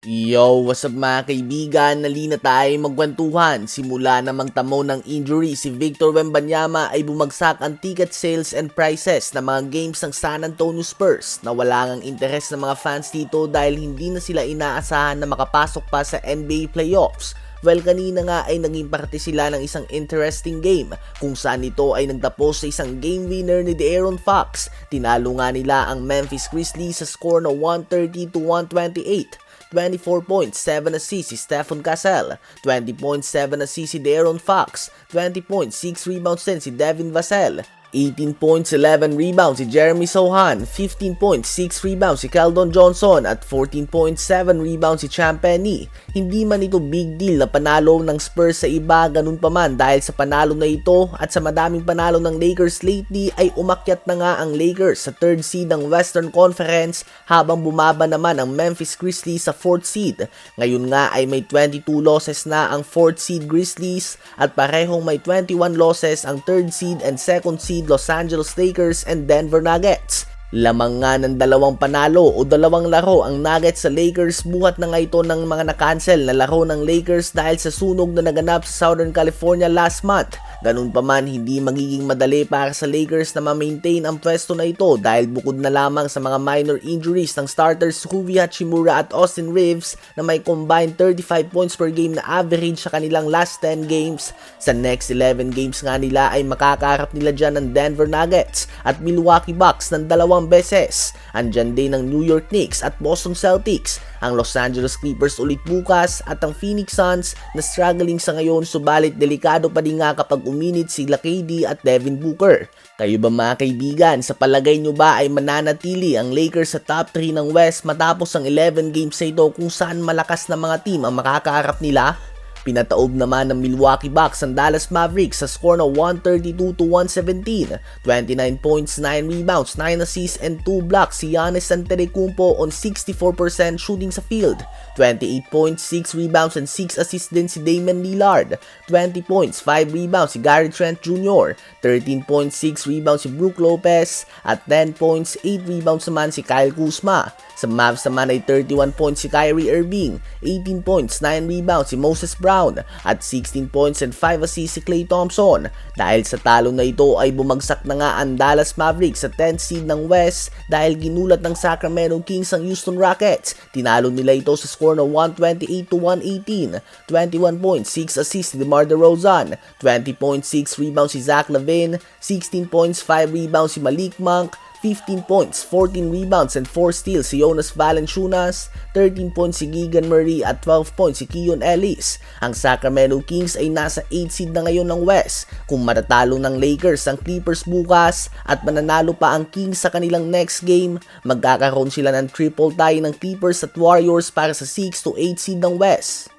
Yo, what's up mga kaibigan? Nali na tayo magkwentuhan. Simula namang tamo ng injury, si Victor Wembanyama ay bumagsak ang ticket sales and prices ng mga games ng San Antonio Spurs na wala ngang interes ng mga fans dito dahil hindi na sila inaasahan na makapasok pa sa NBA playoffs. Well, kanina nga ay naging parte sila ng isang interesting game kung saan ito ay nagtapos sa isang game winner ni De'Aaron Fox. Tinalo nga nila ang Memphis Grizzlies sa score na 130 to 128. 24 points, 7 assists si Stephen Cassell, 20 points, 7 assists si De'Aaron Fox, 20 points, 6 rebounds din si Devin Vassell, 18 points, 11 rebounds si Jeremy Sohan, 15 points, 6 rebounds si Keldon Johnson at 14 points, 7 rebounds si Champ Penny. Hindi man ito big deal na panalo ng Spurs sa iba ganun pa man dahil sa panalo na ito at sa madaming panalo ng Lakers lately ay umakyat na nga ang Lakers sa third seed ng Western Conference habang bumaba naman ang Memphis Grizzlies sa fourth seed. Ngayon nga ay may 22 losses na ang fourth seed Grizzlies at parehong may 21 losses ang third seed and second seed Los Angeles Lakers and Denver Nuggets. Lamang nga ng dalawang panalo o dalawang laro ang Nuggets sa Lakers buhat na nga ito ng mga na-cancel na laro ng Lakers dahil sa sunog na naganap sa Southern California last month. Ganun pa man, hindi magiging madali para sa Lakers na ma-maintain ang pwesto na ito dahil bukod na lamang sa mga minor injuries ng starters Huvi Hachimura at Austin Reeves na may combined 35 points per game na average sa kanilang last 10 games. Sa next 11 games nga nila ay makakaharap nila dyan ng Denver Nuggets at Milwaukee Bucks ng dalawang beses. Andyan din ng New York Knicks at Boston Celtics, ang Los Angeles Clippers ulit bukas at ang Phoenix Suns na struggling sa ngayon subalit delikado pa din nga kapag uminit sila KD at Devin Booker. Kayo ba mga kaibigan, sa palagay nyo ba ay mananatili ang Lakers sa top 3 ng West matapos ang 11 games na ito kung saan malakas na mga team ang makakaharap nila? Pinataob naman ng Milwaukee Bucks ang Dallas Mavericks sa score na 132 to 117. 29 points, 9 rebounds, 9 assists, and 2 blocks si Giannis Antetokounmpo on 64% shooting sa field. 28 points, 6 rebounds, and 6 assists din si Damian Lillard. 20 points, 5 rebounds si Gary Trent Jr. 13 points, 6 rebounds si Brook Lopez. At 10 points, 8 rebounds naman si Kyle Kuzma. Sa Mavs naman ay 31 points si Kyrie Irving. 18 points, 9 rebounds si Moses Brown. Brown at 16 points and 5 assists si Klay Thompson. Dahil sa talo na ito ay bumagsak na nga ang Dallas Mavericks sa 10th seed ng West dahil ginulat ng Sacramento Kings ang Houston Rockets. Tinalo nila ito sa score na 128 to 118. 21 points, 6 assists si DeMar DeRozan. 20 points, 6 rebounds si Zach Lavine. 16 points, 5 rebounds si Malik Monk. 15 points, 14 rebounds, and 4 steals si Jonas Valanciunas, 13 points si Gigan Murray at 12 points si Keon Ellis. Ang Sacramento Kings ay nasa 8 seed na ngayon ng West. Kung matatalo ng Lakers ang Clippers bukas at mananalo pa ang Kings sa kanilang next game, magkakaroon sila ng triple tie ng Clippers at Warriors para sa 6 to 8 seed ng West.